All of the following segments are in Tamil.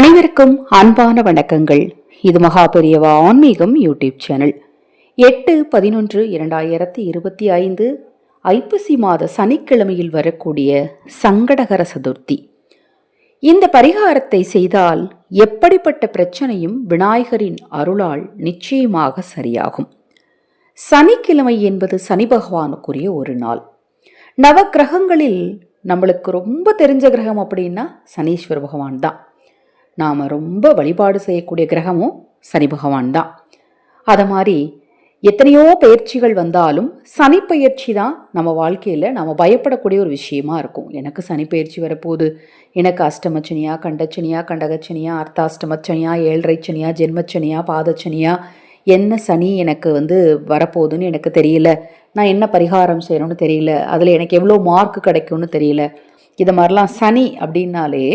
அனைவருக்கும் அன்பான வணக்கங்கள். இது மகா பெரியவா ஆன்மீகம் யூடியூப் சேனல். எட்டு பதினொன்று இரண்டாயிரத்தி இருபத்தி ஐந்து ஐப்பசி மாத சனிக்கிழமையில் வரக்கூடிய சங்கடகர சதுர்த்தி. இந்த பரிகாரத்தை செய்தால் எப்படிப்பட்ட பிரச்சனையும் விநாயகரின் அருளால் நிச்சயமாக சரியாகும். சனிக்கிழமை என்பது சனி பகவானுக்குரிய ஒரு நாள். நவக்கிரகங்களில் நம்மளுக்கு ரொம்ப தெரிஞ்ச கிரகம் அப்படின்னா சனீஸ்வர பகவான் தான். நாம் ரொம்ப வழிபாடு செய்யக்கூடிய கிரகமும் சனி பகவான் தான். அதை மாதிரி எத்தனையோ பயிற்சிகள் வந்தாலும் சனி பயிற்சி தான் நம்ம வாழ்க்கையில் நம்ம பயப்படக்கூடிய ஒரு விஷயமா இருக்கும். எனக்கு சனி பயிற்சி வரப்போகுது. எனக்கு அஷ்டமச்சனியா கண்டச்சனியா கண்டகச்சனியா அர்த்தாஷ்டமச்சனியா ஏழரைச்சனியா ஜென்மச்சனியா பாதச்சனியா என்ன சனி எனக்கு வந்து வரப்போகுதுன்னு எனக்கு தெரியல. நான் என்ன பரிகாரம் செய்யணும்னு தெரியல. அதில் எனக்கு எவ்வளோ மார்க் கிடைக்கும்னு தெரியல. இது மாதிரிலாம் சனி அப்படின்னாலே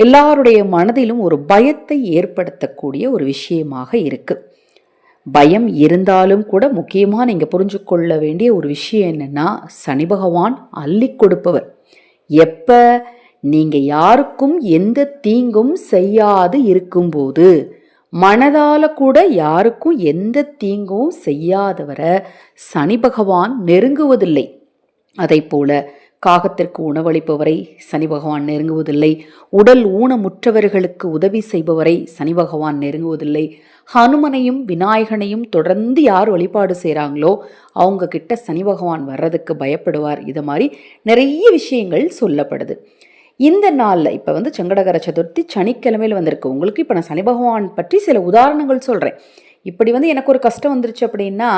எல்லாருடைய மனதிலும் ஒரு பயத்தை ஏற்படுத்தக்கூடிய ஒரு விஷயமாக இருக்கு. பயம் இருந்தாலும் கூட முக்கியமாக நீங்கள் புரிஞ்சு கொள்ள வேண்டிய ஒரு விஷயம் என்னன்னா சனி பகவான் அள்ளி கொடுப்பவர். எப்போ? நீங்கள் யாருக்கும் எந்த தீங்கும் செய்யாது இருக்கும்போது மனதால் கூட யாருக்கும் எந்த தீங்கும் செய்யாதவரை சனி பகவான் நெருங்குவதில்லை. அதை போல காகத்திற்கு உணவளிப்பவரை சனி பகவான் நெருங்குவதில்லை. உடல் ஊனமுற்றவர்களுக்கு உதவி செய்பவரை சனி பகவான் நெருங்குவதில்லை. ஹனுமனையும் விநாயகனையும் தொடர்ந்து யார் வழிபாடு செய்கிறாங்களோ அவங்க கிட்ட சனி பகவான் வர்றதுக்கு பயப்படுவார். இது மாதிரி நிறைய விஷயங்கள் சொல்லப்படுது. இந்த நாளில் இப்போ வந்து சங்கடகர சதுர்த்தி சனிக்கிழமையில் வந்திருக்கு. உங்களுக்கு இப்போ நான் சனி பகவான் பற்றி சில உதாரணங்கள் சொல்கிறேன் இப்படி வந்து எனக்கு ஒரு கஷ்டம் வந்துருச்சு அப்படின்னா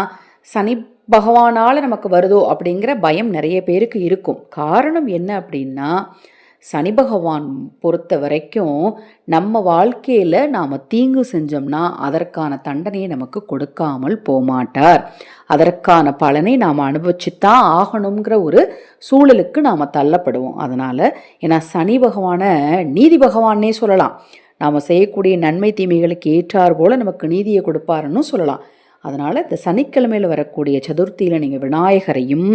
சனி பகவானால் நமக்கு வருதோ அப்படிங்கிற பயம் நிறைய பேருக்கு இருக்கும். காரணம் என்ன அப்படின்னா சனி பகவான் பொறுத்த வரைக்கும் நம்ம வாழ்க்கையில் நாம் தீங்கு செஞ்சோம்னா அதற்கான தண்டனையை நமக்கு கொடுக்காமல் போமாட்டார். அதற்கான பலனை நாம் அனுபவிச்சுத்தான் ஆகணுங்கிற ஒரு சூழலுக்கு நாம் தள்ளப்படுவோம். அதனால் ஏன்னா சனி பகவானை நீதி பகவானே சொல்லலாம். நாம் செய்யக்கூடிய நன்மை தீமைகளுக்கு ஏற்றார் போல நமக்கு நீதியை கொடுப்பாருன்னு சொல்லலாம். அதனால் இந்த சனிக்கிழமையில் வரக்கூடிய சதுர்த்தியில் நீங்கள் விநாயகரையும்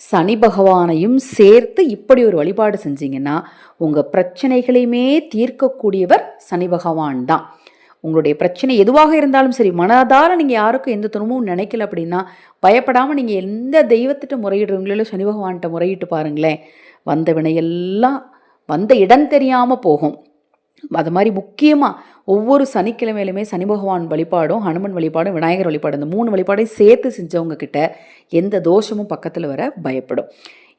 சனி பகவானையும் சேர்த்து இப்படி ஒரு வழிபாடு செஞ்சீங்கன்னா உங்கள் பிரச்சனைகளையுமே தீர்க்கக்கூடியவர் சனி பகவான் தான். உங்களுடைய பிரச்சனை எதுவாக இருந்தாலும் சரி மனதார நீங்கள் யாருக்கும் எந்த துணமும் நினைக்கல அப்படின்னா பயப்படாமல் நீங்கள் எந்த தெய்வத்திட்ட முறையிடுறீங்களோ சனி பகவான்கிட்ட முறையிட்டு பாருங்களேன். வந்த வினையெல்லாம் வந்த இடம் தெரியாமல் போகும். அது மாதிரி முக்கியமாக ஒவ்வொரு சனிக்கிழமையிலுமே சனி பகவான் வழிபாடும் ஹனுமன் வழிபாடும் விநாயகர் வழிபாடும் இந்த மூணு வழிபாடையும் சேர்த்து செஞ்சவங்க கிட்ட எந்த தோஷமும் பக்கத்தில் வர பயப்படும்.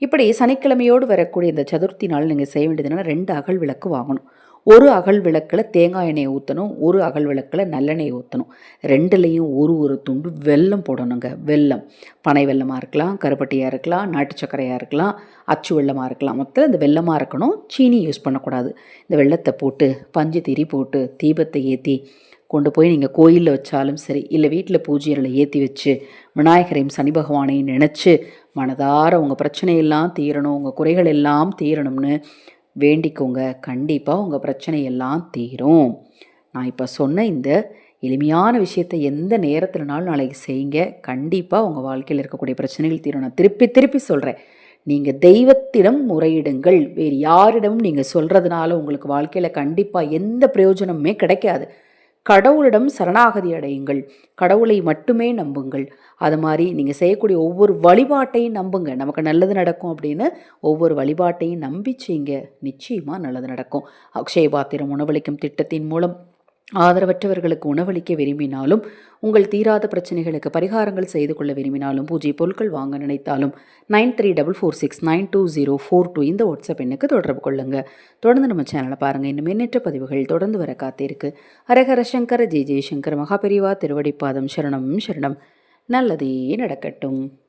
இப்படி சனிக்கிழமையோடு வரக்கூடிய இந்த சதுர்த்தி நாள் நீங்கள் செய்ய வேண்டியது என்னென்னா ரெண்டு அகல் விளக்கு வாங்கணும். ஒரு அகல் விளக்கில் தேங்காய் எண்ணெயை ஊற்றணும் ஒரு அகல் விளக்கில் நல்லெண்ணெய் ஊற்றணும் ரெண்டுலேயும் ஒரு ஒரு துண்டு வெல்லம் போடணுங்க. வெல்லம். பனை வெல்லமாக இருக்கலாம் கருப்பட்டியாக இருக்கலாம் நாட்டு சர்க்கரையாக இருக்கலாம் அச்சு வெள்ளமாக இருக்கலாம். மொத்தம் இந்த வெள்ளமாக இருக்கணும். சீனி யூஸ் பண்ணக்கூடாது. இந்த வெள்ளத்தை போட்டு பஞ்சு திரி போட்டு தீபத்தை ஏற்றி கொண்டு போய் நீங்கள் கோயிலில் வச்சாலும் சரி இல்லை வீட்டில் பூஜையில் ஏற்றி வச்சு விநாயகரையும் சனி பகவானையும் நினச்சி மனதார உங்கள் பிரச்சனையெல்லாம் தீரணும் உங்கள் குறைகள் எல்லாம் தீரணும்னு வேண்டிக்கோங்க. கண்டிப்பாக உங்கள் பிரச்சனையெல்லாம் தீரும். நான் இப்போ சொன்ன இந்த எளிமையான விஷயத்தை எந்த நேரத்தில்னாலும் நாளைக்கு செய்யுங்க. கண்டிப்பாக உங்கள் வாழ்க்கையில் இருக்கக்கூடிய பிரச்சனைகள் தீரும். நான் திருப்பி திருப்பி சொல்கிறேன் நீங்கள் தெய்வத்திடம் முறையிடுங்கள். வேறு யாரிடமும் நீங்கள் சொல்கிறதுனால உங்களுக்கு வாழ்க்கையில் கண்டிப்பாக எந்த பிரயோஜனமுமே கிடைக்காது. கடவுளிடம் சரணாகதி அடையுங்கள். கடவுளை மட்டுமே நம்புங்கள். அது மாதிரி நீங்கள் செய்யக்கூடிய ஒவ்வொரு வழிபாட்டையும் நம்புங்க. நமக்கு நல்லது நடக்கும் அப்படின்னு ஒவ்வொரு வழிபாட்டையும் நம்பிச்சீங்க. நிச்சயமாக நல்லது நடக்கும். அக்ஷய பாத்திரம் உணவளிக்கும் திட்டத்தின் மூலம் ஆதரவற்றவர்களுக்கு உணவளிக்க விரும்பினாலும் உங்கள் தீராத பிரச்சனைகளுக்கு பரிகாரங்கள் செய்து கொள்ள விரும்பினாலும் பூஜை பொருட்கள் வாங்க நினைத்தாலும் nine three double four six nine two zero four two இந்த வாட்ஸ்அப் எண்ணுக்கு தொடர்பு கொள்ளுங்கள் தொடர்ந்து நம்ம சேனலை பாருங்கள் இன்னும் எண்ணற்ற பதிவுகள் தொடர்ந்து வர காத்திருக்கு. ஹரஹர சங்கர ஜெய் ஜெய்சங்கர் மகாபெரிவா திருவடிப்பாதம் சரணம் சரணம். நல்லதே நடக்கட்டும்.